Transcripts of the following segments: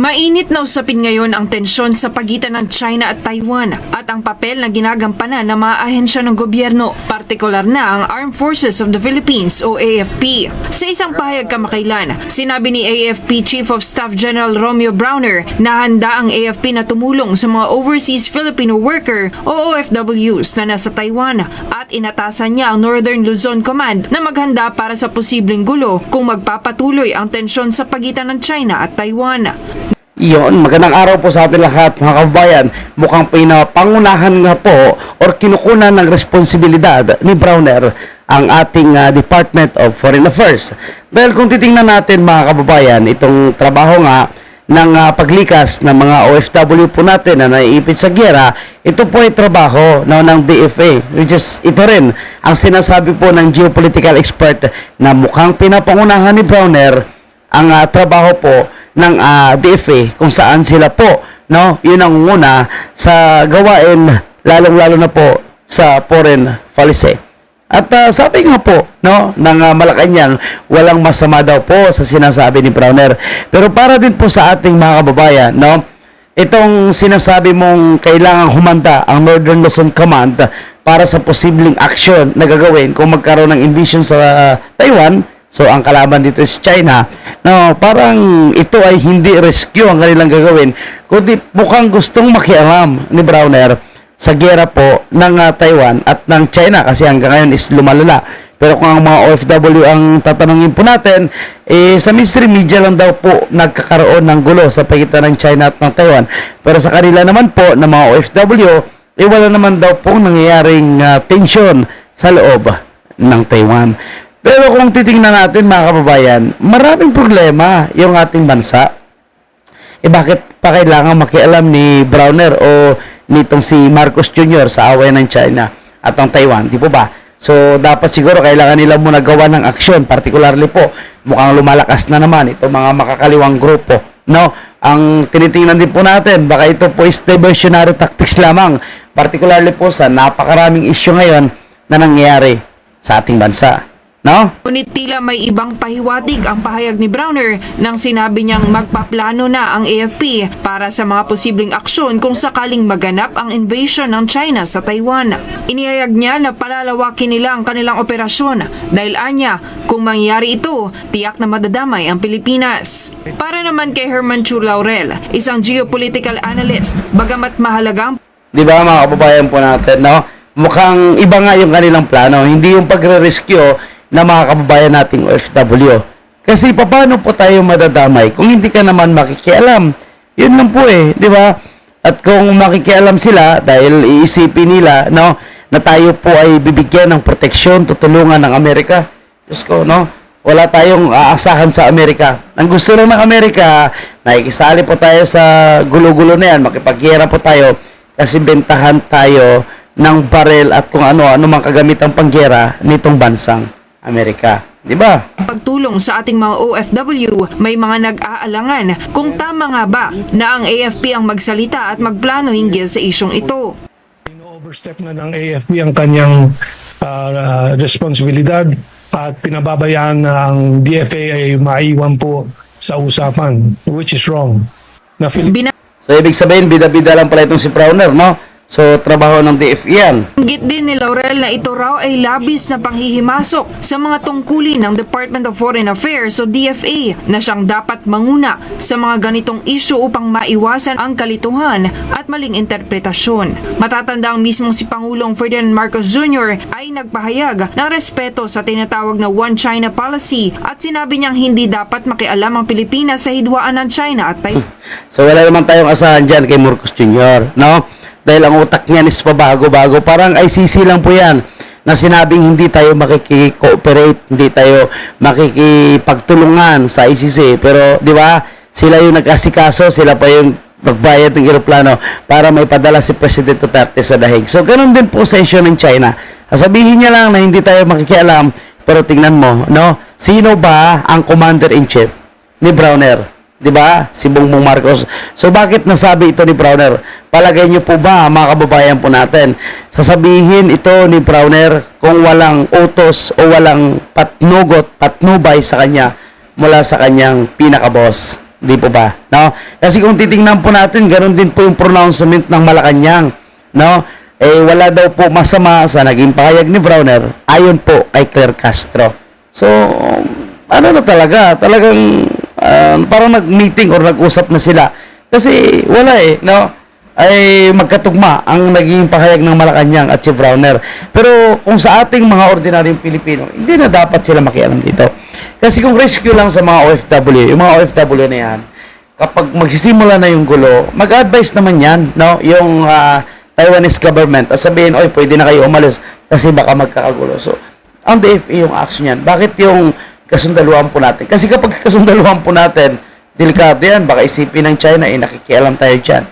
Mainit na usapin ngayon ang tensyon sa pagitan ng China at Taiwan at ang papel na ginagampanan ng mga ahensya ng gobyerno, partikular na ang Armed Forces of the Philippines o AFP. Sa isang pahayag kamakailan, sinabi ni AFP Chief of Staff General Romeo Browner na handa ang AFP na tumulong sa mga overseas Filipino worker o OFWs na nasa Taiwan at inatasan niya ang Northern Luzon Command na maghanda para sa posibleng gulo kung magpapatuloy ang tensyon sa pagitan ng China at Taiwan. Iyon, magandang araw po sa ating lahat mga kababayan. Mukhang pinapangunahan nga po or kinukunan ng responsibilidad ni Browner ang ating ah, Department of Foreign Affairs. Dahil kung titingnan natin mga kababayan, itong trabaho nga ng ah, paglikas ng mga OFW po natin na naiipit sa gera, ito po ay trabaho no, ng DFA, which is ito rin ang sinasabi po ng geopolitical expert na mukhang pinapangunahan ni Browner ang ah, trabaho po ng ah, DFA kung saan sila po no? Yun ang una sa gawain lalong-lalo na po sa foreign policy. At ah, sabi nga po no ng ah, Malacanang walang masama daw po sa sinasabi ni Browner. Pero para din po sa ating mga kababayan no itong sinasabi mong kailangang humanda ang Northern Luzon Command para sa posibleng action na gagawin kung magkaroon ng invasion sa ah, Taiwan So, ang kalaban dito is China. No, parang ito ay hindi rescue ang kanilang gagawin, kundi mukhang gustong makialam ni Browner sa gera po ng ah, Taiwan at ng China kasi hanggang ngayon is lumalala. Pero kung ang mga OFW ang tatanungin po natin, eh, sa mainstream media lang daw po nagkakaroon ng gulo sa pagitan ng China at ng Taiwan. Pero sa kanila naman po ng mga OFW, eh wala naman daw po nangyayaring ah, tension sa loob ng Taiwan. Pero kung titingnan natin mga kababayan, maraming problema yung ating bansa. Eh bakit pa kailangan makialam ni Browner o nitong si Marcos Jr. sa away ng China at ng Taiwan, di po ba? So dapat siguro kailangan nila muna gawa ng aksyon, particularly po mukhang lumalakas na naman itong mga makakaliwang grupo. No, ang tinitingnan din po natin, baka ito po is diversionary tactics lamang, particularly po sa napakaraming issue ngayon na nangyayari sa ating bansa. No? Ngunit tila may ibang pahiwatig ang pahayag ni Browner nang sinabi niyang magpaplano na ang AFP para sa mga posibleng aksyon kung sakaling maganap ang invasion ng China sa Taiwan. Inihayag niya na palalawakin nila ang kanilang operasyon dahil anya kung mangyari ito, tiyak na madadamay ang Pilipinas. Para naman kay Herman Chu Laurel, isang geopolitical analyst, bagamat mahalaga ang Di ba mga kababayan po natin, no? Mukhang iba nga yung kanilang plano, hindi yung pagre-rescue na mga kababayan nating OFW. Kasi paano po tayo madadamay kung hindi ka naman makikialam? Yun lang po eh, di ba? At kung makikialam sila dahil iisipin nila, no, na tayo po ay bibigyan ng proteksyon, tutulungan ng Amerika. Diyos ko, no? Wala tayong aasahan sa Amerika. Ang gusto lang ng Amerika, nakikisali po tayo sa gulo-gulo na yan, makipaghira po tayo kasi bentahan tayo ng barel at kung ano-ano mang kagamitang panggera nitong bansang Amerika. Di ba? pagtulong sa ating mga OFW, may mga nag-aalangan kung tama nga ba na ang AFP ang magsalita at magplano hinggil sa isyong ito. Ino-overstep na ng AFP ang kanyang ah, responsibilidad at pinababayaan na ang DFA ay maiwan po sa usapan, which is wrong. Na Bina- So, ibig sabihin, bida-bida lang pala itong si Browner, no? So, trabaho ng DF yan. Banggit din ni Laurel na ito raw ay labis na panghihimasok sa mga tungkulin ng Department of Foreign Affairs o DFA na siyang dapat manguna sa mga ganitong isyu upang maiwasan ang kalituhan at maling interpretasyon. Matatanda ang mismong si Pangulong Ferdinand Marcos Jr. ay nagpahayag ng respeto sa tinatawag na One China Policy at sinabi niyang hindi dapat makialam ang Pilipinas sa hidwaan ng China at Taiwan. So, wala naman tayong asahan dyan kay Marcos Jr., no? Dahil ang utak niyan is pabago-bago. Parang ICC lang po yan na sinabing hindi tayo makikicooperate, hindi tayo makikipagtulungan sa ICC. Pero, di ba, sila yung nag-asikaso, sila pa yung nagbayad ng eroplano para may padala si President Duterte sa dahig. So, ganun din po sa issue ng China. Sabihin niya lang na hindi tayo makikialam, pero tingnan mo, no? Sino ba ang commander-in-chief ni Browner? 'Di ba? Si Bongbong Marcos. So bakit nasabi ito ni Browner? Palagay niyo po ba mga kababayan po natin? Sasabihin ito ni Browner kung walang utos o walang patnugot, patnubay sa kanya mula sa kanyang pinaka-boss Di po ba? No? Kasi kung titingnan po natin, ganun din po yung pronouncement ng Malacanang. No? Eh, wala daw po masama sa naging pahayag ni Browner ayon po kay Claire Castro. So, ano na talaga? Talagang ah, parang nag-meeting or nag-usap na sila. Kasi wala eh, no? Ay magkatugma ang naging pahayag ng Malacanang at si Browner. Pero kung sa ating mga ordinaryong Pilipino, hindi na dapat sila makialam dito. Kasi kung rescue lang sa mga OFW, yung mga OFW na yan, kapag magsisimula na yung gulo, mag-advise naman yan, no? Yung ah, Taiwanese government at sabihin, oy, pwede na kayo umalis kasi baka magkakagulo. So, ang DFA yung action yan. Bakit yung kasundaluhan po natin? Kasi kapag kasundaluhan po natin, delikado yan. Baka isipin ng China, eh, nakikialam tayo dyan.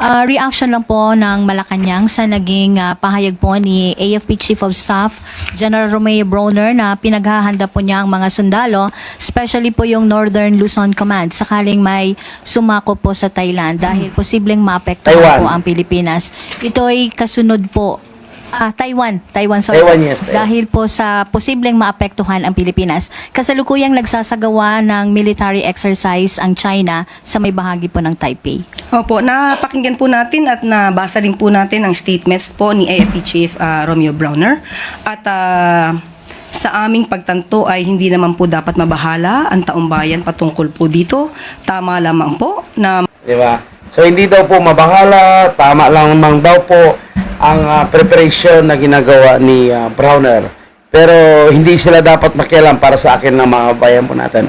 Ah, reaction lang po ng Malacanang sa naging ah, pahayag po ni AFP Chief of Staff General Romeo Broner na pinaghahanda po niya ang mga sundalo, especially po yung Northern Luzon Command sakaling may sumako po sa Thailand dahil posibleng maapektuhan po ang Pilipinas. Ito ay kasunod po Ah, Taiwan. Taiwan, sorry. Taiwan, yes, Taiwan. Dahil po sa posibleng maapektuhan ang Pilipinas. Kasalukuyang nagsasagawa ng military exercise ang China sa may bahagi po ng Taipei. Opo, napakinggan po natin at nabasa din po natin ang statements po ni AFP Chief ah, Romeo Browner. At ah, sa aming pagtanto ay hindi naman po dapat mabahala ang taong bayan patungkol po dito. Tama lamang po na Di ba? So, hindi daw po mabahala, tama lang naman daw po ang ah, preparation na ginagawa ni ah, Browner. Pero hindi sila dapat makialam para sa akin ng mga bayan po natin.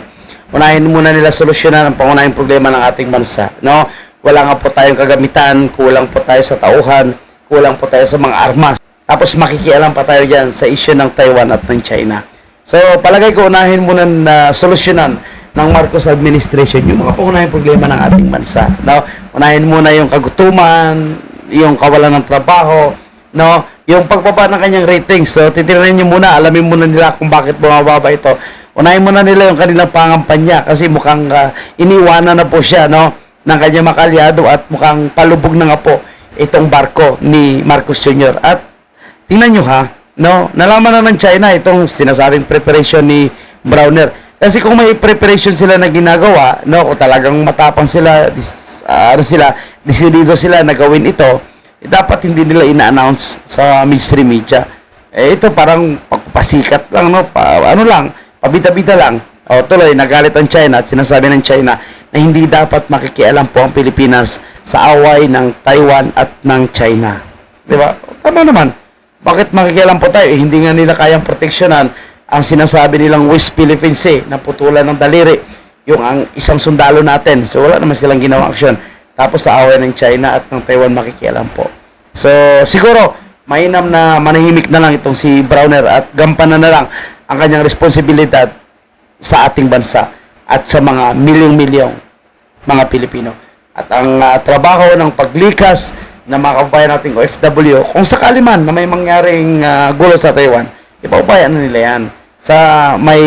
Unahin muna nila solusyonan ang pangunahing problema ng ating bansa. No? Wala nga po tayong kagamitan, kulang po tayo sa tauhan, kulang po tayo sa mga armas. Tapos makikialam pa tayo dyan sa issue ng Taiwan at ng China. So, palagay ko unahin muna na solusyonan ng Marcos administration yung mga pangunahing problema ng ating bansa. No? Unahin muna yung kagutuman, yung kawalan ng trabaho, no? Yung pagbaba ng kanyang ratings. So, titignan niyo muna, alamin muna nila kung bakit bumababa ito. Unahin muna nila yung kanilang pangampanya kasi mukhang ah, iniwanan na po siya, no? ng kanyang makalyado at mukhang palubog na nga po itong barko ni Marcos Jr. At tingnan nyo ha, no? Nalaman na ng China itong sinasabing preparation ni Browner. Kasi kung may preparation sila na ginagawa, no, kung talagang matapang sila, ah, ano sila, desidido sila na gawin ito, eh, dapat hindi nila ina-announce sa mainstream media. Eh, ito parang pagpapasikat lang, no? Pa, ano lang, pabita-bita lang. O, tuloy, nagalit ang China at sinasabi ng China na hindi dapat makikialam po ang Pilipinas sa away ng Taiwan at ng China. Di ba? Tama naman. Bakit makikialam po tayo? Eh, hindi nga nila kayang proteksyonan ang sinasabi nilang West Philippine Sea na putulan ng daliri yung ang isang sundalo natin. So wala naman silang ginawang aksyon. Tapos sa away ng China at ng Taiwan makikialam po. So siguro mainam na manahimik na lang itong si Browner at gampanan na lang ang kanyang responsibilidad sa ating bansa at sa mga milyong-milyong mga Pilipino. At ang ah, trabaho ng paglikas ng mga kababayan nating OFW, kung sakali man na may mangyaring ah, gulo sa Taiwan, ipaubayan na nila yan sa may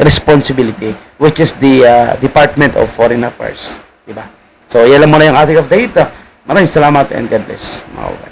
responsibility which is the ah, Department of Foreign Affairs. Diba? So, yan lang muna yung ating update. Maraming salamat and God bless. Mga.